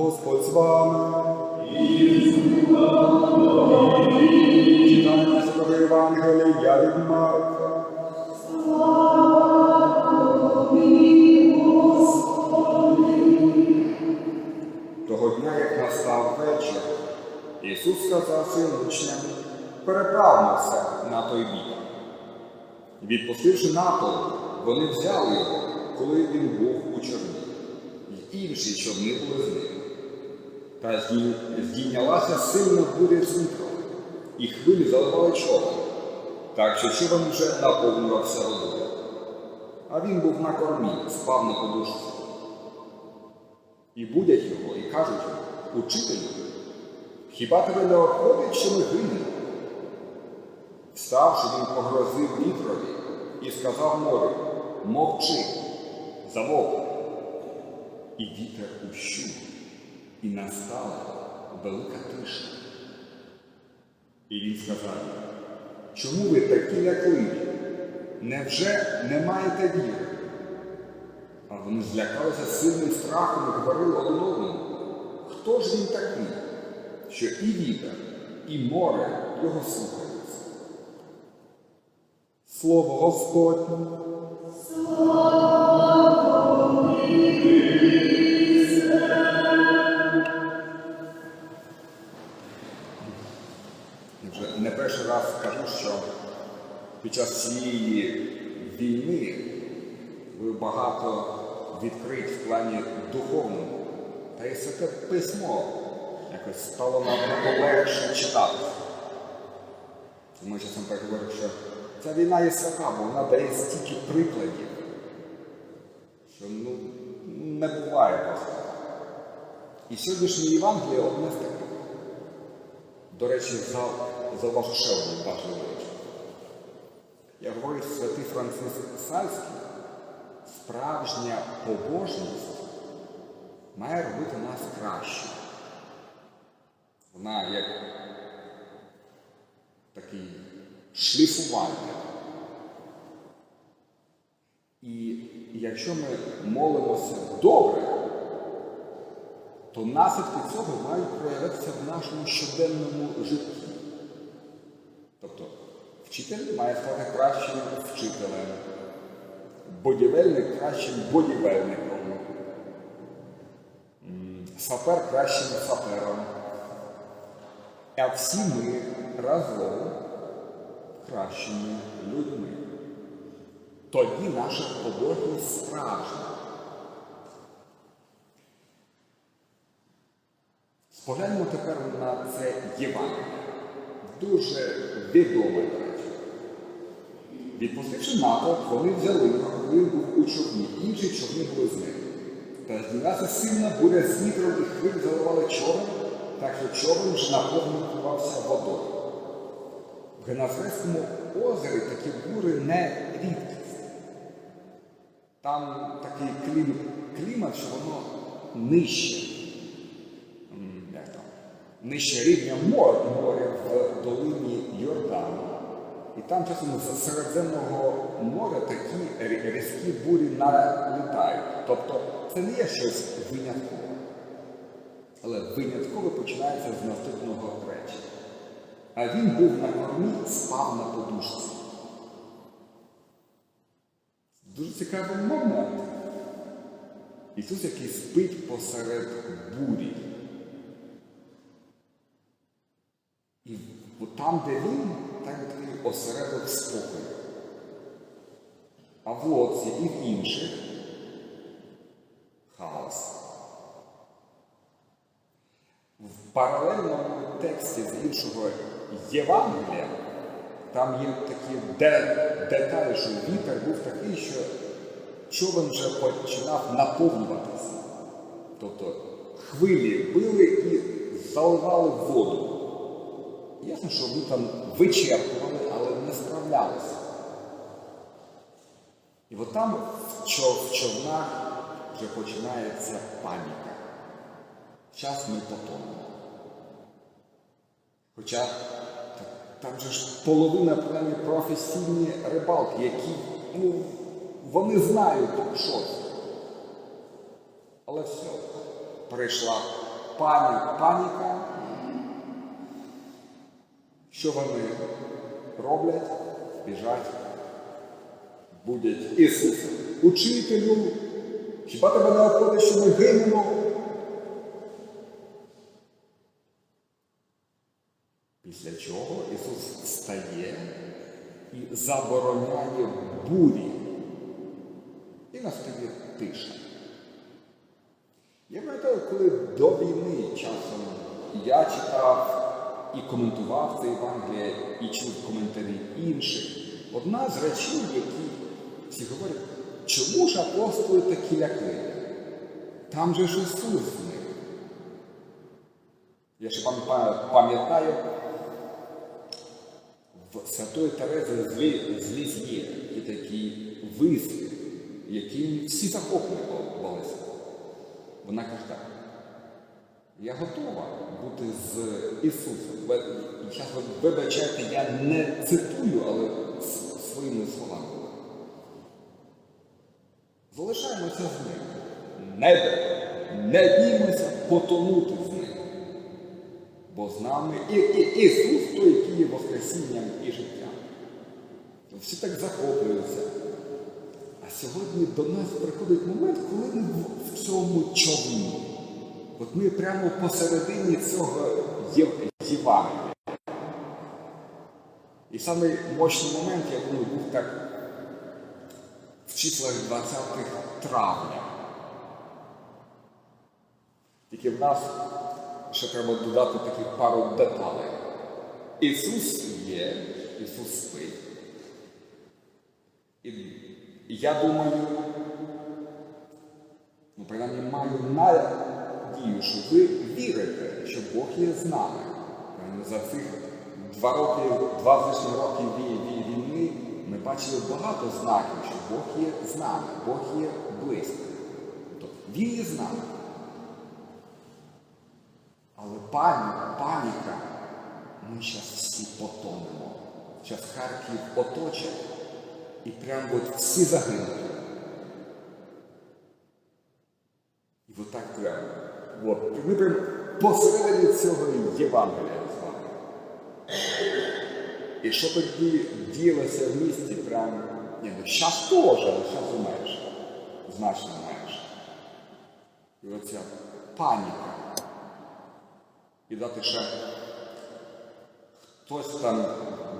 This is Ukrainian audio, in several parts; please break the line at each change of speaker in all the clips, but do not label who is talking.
Господь з вами. Читаємо Святого Євангелія від Марка. Того дня, як настав вечір, Ісус сказав своїм учням, переправмося на той бік. Відпустивши натовп, вони взяли його, коли він був у човні, й інші човни були з ним. Та здій- здійнялася сильна буря з вітром, і хвилі заливали човен, так що човен вже наповнювався водою. А він був на кормі, спав на подушці. І будять його, і кажуть учителю, хіба тебе не обходить, що ми гинемо? Вставши, він погрозив вітрові і сказав морю, мовчи, замовкни. І вітер ущух, і настала велика тиша. І він сказав, чому ви такі лякливі? Невже не маєте віри? А вони злякалися сильним страхом і говорили один одному, хто ж він такий, що і вітер, і море його слухаються? Слово Господнє. Я під час цієї війни ви багато відкрить в плані духовному. Та й святе письмо якось стало нам легше читати. Тому я часом так говорю, що ця війна є свята, бо вона дає стільки прикладів, що ну, не буває просто. І сьогоднішнє Євангеліє одне з таких. До речі, за, зауважу ще одну важливу річ. Як говорить святий Франциск Сальський, справжня побожність має робити нас краще. Вона як такий шліфування. І якщо ми молимося добре, то наслідки цього мають проявитися в нашому щоденному житті. Вчитель має стати кращим вчителем, будівельник кращим будівельником, сапер кращим сапером. А всі ми разом кращими людьми. Тоді наша побожність справжня. Погляньмо тепер на це Євангеліє. Дуже відоме. Відпустивши натовп, вони взяли коли був у човні, інші човни були з ним. Та здійнялася сильна буря з вітром і хвиль заливали човен, так що човен вже наповнювався водою. В Геназарецькому озері такі бури не рідкість. Там такий клім, клімат, що воно нижче нижче рівня моря, моря в долині Йордану. І там часом з Середземного моря такі різкі бурі налітають. Тобто це не є щось виняткове. Але виняткове починається з наступного речення. А він був на кормі, спав на подушці. Дуже цікавий момент. Ісус, який спить посеред бурі. І от там, де він, там такий осередок спокою. А в лодці і в інших хаос. В паралельному тексті з іншого Євангелія там є такі де, деталі, що вітер був такий, що човен вже починав наповнюватися. Тобто хвилі били і заливали воду. Ясно, що ви там вичерпували, але не. І от там в човнах вже починається паніка. Час ми потонемо. Хоча там же ж половина принаймні, професійні рибалки, які ну, вони знають, що. Але все, прийшла пані, паніка. Що вони роблять? Біжать, будять Ісуса. Учителю, хіба тебе не обходить, що ми гинемо? Після чого Ісус встає і забороняє бурі. І настає тиша. Я пам'ятаю, коли до війни часом я читав і коментував це Євангеліє, і чув коментарі інших. Одна з речей, які всі говорять, чому ж апостоли такі лякливі? Там же ж Ісус з них. Я ще пам'ятаю- в Святої Терези з Лі- з Ліз'є є такий вислів, яким всі захоплювалися. Вона каже так. Я готова бути з Ісусом. Ви вибачайте, я не цитую, але своїми словами. Залишаємося з ним. Не, не біймося потонути з ним. Бо з нами і, і, Ісус той, який є Воскресінням і життям. Всі так захоплюються. А сьогодні до нас приходить момент, коли ми в цьому човні. От ми прямо посередині цього Євангелія. І самий мощний момент, я думаю, був так в числах 20 травня. Тільки в нас ще треба додати таких пару деталей. Ісус є, Ісус спить. І я думаю, ну, принаймні маю надію, що ви вірите, що Бог є з нами. За цих два роки, два вій- вій- війни ми бачили багато знаків, що Бог є з нами, Бог є близько. Тобто Він є з нами. Але пані, паніка, ми зараз всі потонемо. Зараз Харків оточать і прям от всі загинуть. І от так прямо. От. Ми прям посередині цього Євангелія з вами. І що тоді ділося в місті, прям, ні, ну щас теж, але щас менше. Значно менше. І оця паніка. І дати ще хтось там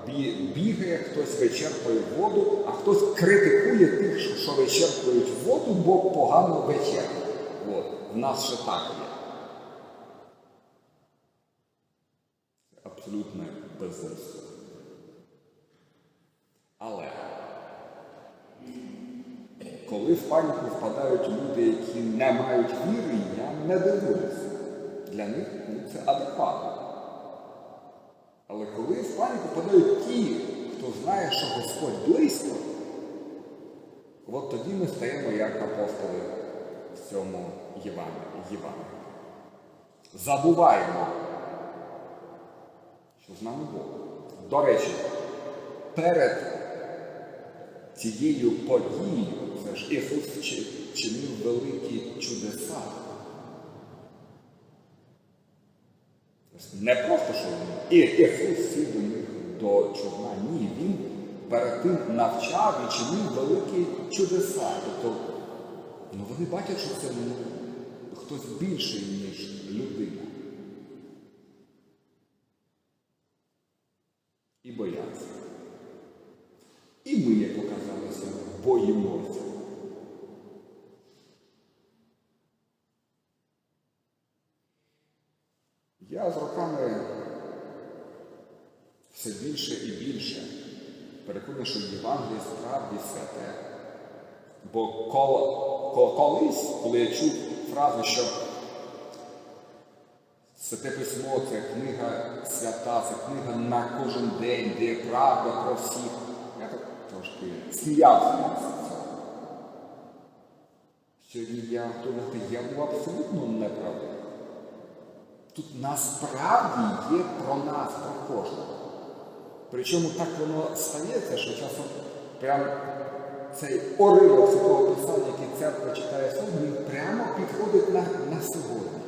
бі- бігає, хтось вичерпує воду, а хтось критикує тих, що, вичерпують воду, бо погано вичерпують. От. В нас ще так є. Це абсолютне безумство. Але коли в паніку впадають люди, які не мають віри, я не дивуюся. Для них ну, це адекватно. Але коли в паніку впадають ті, хто знає, що Господь близько, от тоді ми стаємо як апостоли в цьому Євангелії. Забуваємо, з нами Бог. До речі, перед цією подією, це ж Ісус чинив великі чудеса. Не просто, що і Ісус сів до них до човна. Ні, Він перед тим навчав і чинив великі чудеса. Тобто, ну вони бачать, що це ну, хтось більший, ніж людина. І бояться. І ми, як оказалося, боїмося. Я з роками все більше і більше переконаний, що Євангеліє справді святе. Бо кол- ко- колись, коли я чув фразу, що Святе письмо це книга свята, це книга на кожен день, де правда про всіх. Я так трошки сміявся. Сьогодні я думати, я був абсолютно неправий. Тут насправді є про нас, про кожного. Причому так воно стається, що часом прям цей оривок святого писання, який церква читає сьогодні, він прямо підходить на, на сьогодні.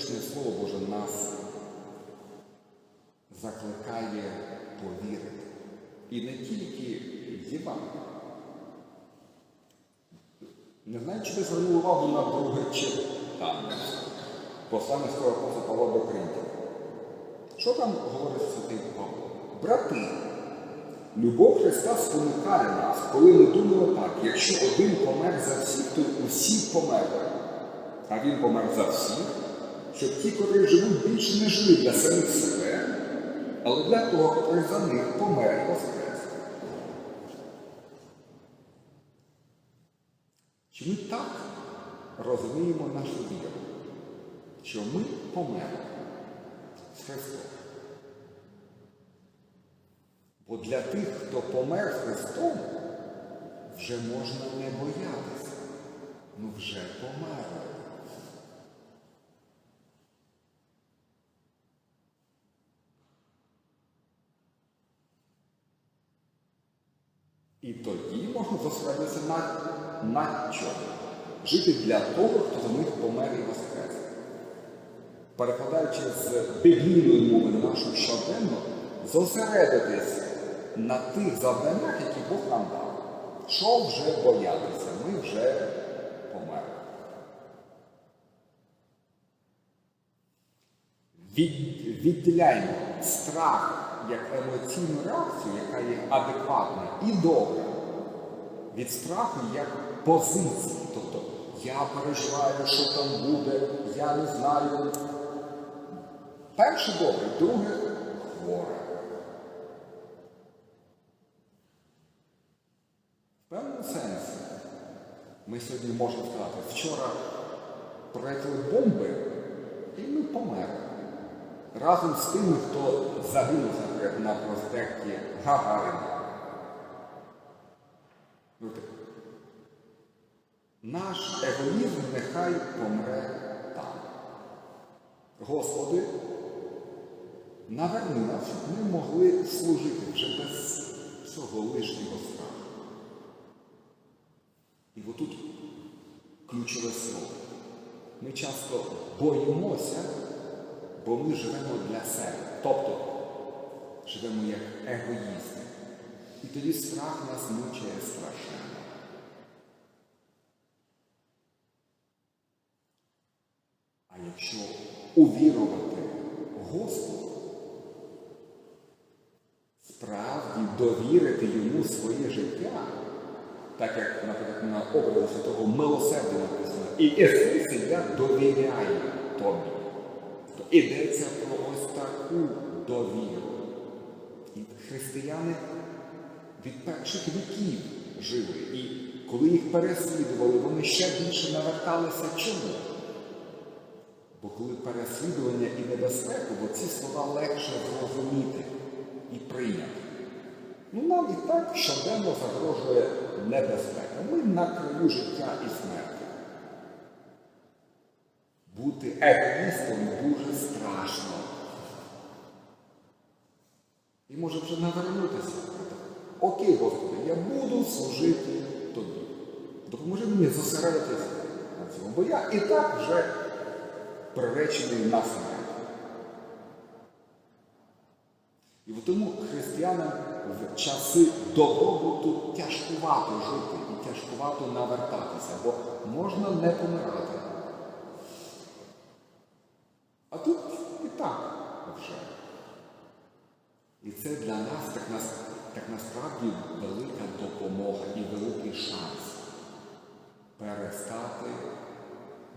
Сьогодні слово Боже нас закликає повірити. І не тільки Євангелію. Не знаю, чи ви звернули увагу на друге читання посланницького апостола Павла до Коринтів. Що там говорить святий Павло? Брати, любов Христа спонукає нас, коли ми думаємо так, якщо один помер за всіх, то усі померли. А він помер за всіх, щоб ті, котрі живуть, більше не жили для самих себе, але для того, котрий за них помер воскрес. Чи ми так розуміємо нашу віру, що ми померли з Христом? Бо для тих, хто помер Христом, вже можна не боятися. Ну вже померли. І можна зосередитися на, на чому? Жити для того, хто за них помер і воскрес. Перекладаючи з біблійної мови на нашу щоденну, зосередитись на тих завданнях, які Бог нам дав. Що вже боятися? Ми вже померли. Від, відділяємо страх як емоційну реакцію, яка є адекватна і добра, від страху як позиції. Тобто я переживаю, що там буде, я не знаю. Перше добре, друге хворе. В певному сенсі ми сьогодні можемо сказати, вчора прилетіли бомби і ми померли. Разом з тими, хто загинув наприклад, на проспекті Гагарина. Ну. Наш егоїзм нехай помре там. Господи, наверни нас, щоб ми могли служити вже без цього лишнього страху. І отут ключове слово. Ми часто боїмося, бо ми живемо для себе. Тобто живемо як егоїсти. І тоді страх нас мучає страшенно. А якщо увірувати Господу, справді довірити йому своє життя, так як, наприклад, на образі святого милосердя написано, і Ісус я довіряю тобі. То йдеться про ось таку довіру. І християни від перших віків жили. І коли їх переслідували, вони ще більше наверталися чому? Бо коли переслідування і небезпеку, бо ці слова легше зрозуміти і прийняти. Ну, нам і так щоденно загрожує небезпека. Ми на краю життя і смерті. Бути егоїстом дуже страшно. І може вже навернутися. Окей, Господи, я буду служити тобі. Допоможи мені зосередитися на цьому, бо я і так вже приречений на смерть. І тому християнам в часи добробуту тяжкувато жити і тяжкувато навертатися, бо можна не помирати. А тут і так вже. І це для нас так, нас, так насправді велика допомога і великий шанс перестати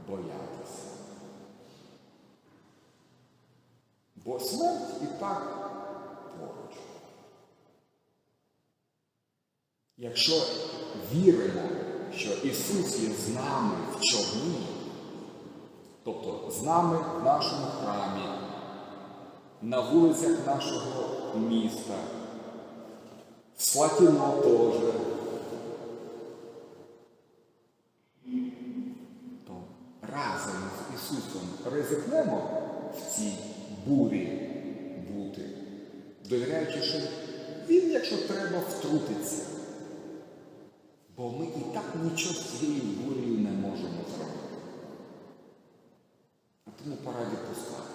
боятися. Бо смерть і так поруч. Якщо віримо, що Ісус є з нами в човні, тобто з нами в нашому храмі, на вулицях нашого міста, в Слатіно теж, то разом з Ісусом ризикнемо в цій бурі бути, довіряючи, що Він, якщо треба, втрутиться. Бо ми і так нічого з цією бурею не можемо зробити. А Тому пора відпускати.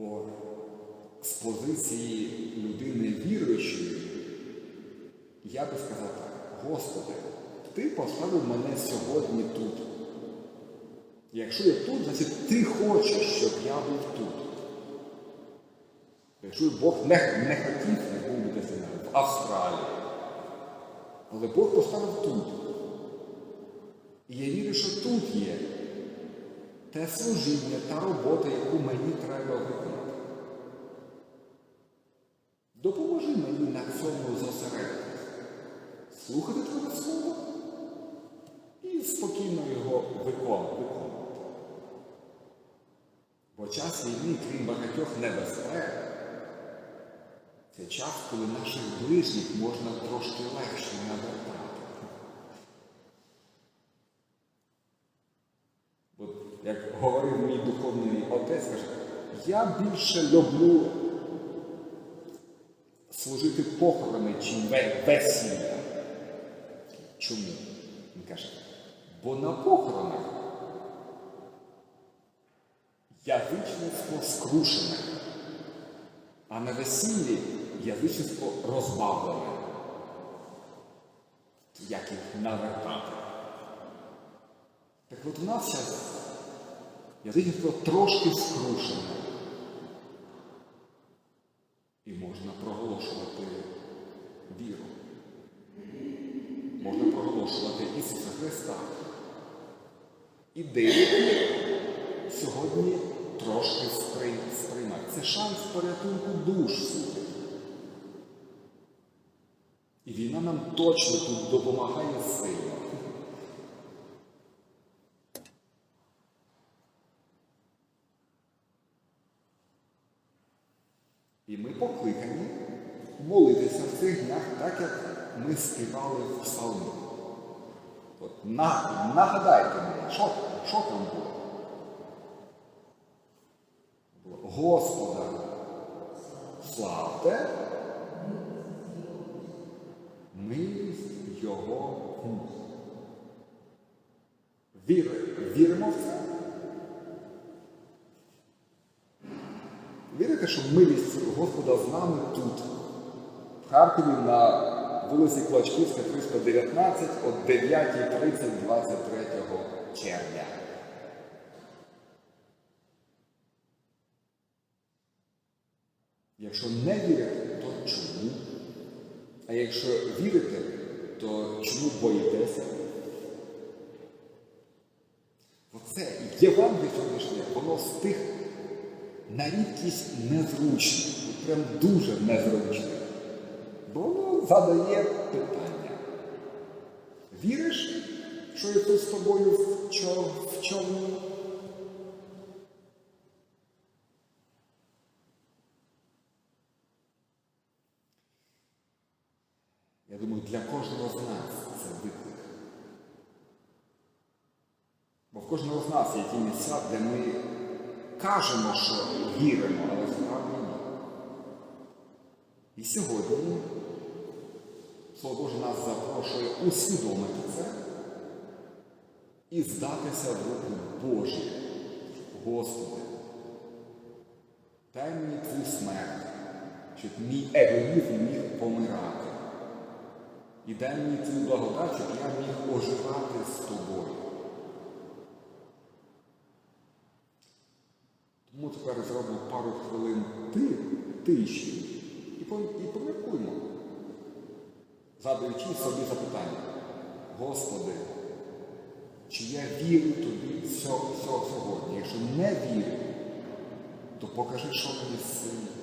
Бо з позиції людини віруючої, я би сказав так, Господи, Ти поставив мене сьогодні тут. Якщо я тут, значить ти хочеш, щоб я був тут. Якщо Бог не, не хотів, не був десь в Австралії. Але Бог поставив тут. І я вірю, що тут є те служіння, та робота, яку мені треба виконати. Допоможи мені на цьому зосередитися. Слухати Твоє Слово і спокійно його виконувати. Бо час війни, крім багатьох небезпек, це час, коли наших ближніх можна трошки легше навертати. От, як говорив мій духовний отець, каже, я більше люблю чим ве- весілля. Чому? Він каже, бо на похоронах язичництво скрушене, а на весіллі язичництво розбавлене. Як їх навертати? Так от у нас зараз язичництво трошки скрушене. І можна проголошувати віру. Можна проголошувати Ісуса Христа. І деякі сьогодні трошки сприй- сприймають. Це шанс порятунку душ. слухайте. І війна нам точно тут допомагає сильно. І ми покликані молитися в цих днях, так як ми співали в псалмі. От, на, нагадайте мені, що, що там? Було Господа славте, милість Його. Віри, віримо в це? Вірите, що милість Господа з нами тут, в Харкові на вулиці Клочківська, 319, о 9.30 23 червня. Якщо не вірите, то чому? А якщо вірите, то чому боїтеся? Оце Євангеліє воно з тих на рідкість незручне, прям дуже незручне. Бо воно задає питання. Віриш, що я тут з тобою в чо- човні? Я думаю, для кожного з нас це виклик. Бо в кожного з нас є ті місця, де ми кажемо, що віримо, але справді ні. І сьогодні Слово Боже нас запрошує усвідомити це і здатися в руки Божі. Господи, дай твою смерть, щоб мій егоїзм міг помирати. І дай мені твою благодать, щоб я міг оживати з тобою. Тепер зробимо пару хвилин ти, тиші і, пом- і поміркуємо, задаючи собі запитання. Господи, чи я вірю тобі сьогодні? Якщо не вірю, то покажи, що мені сильно.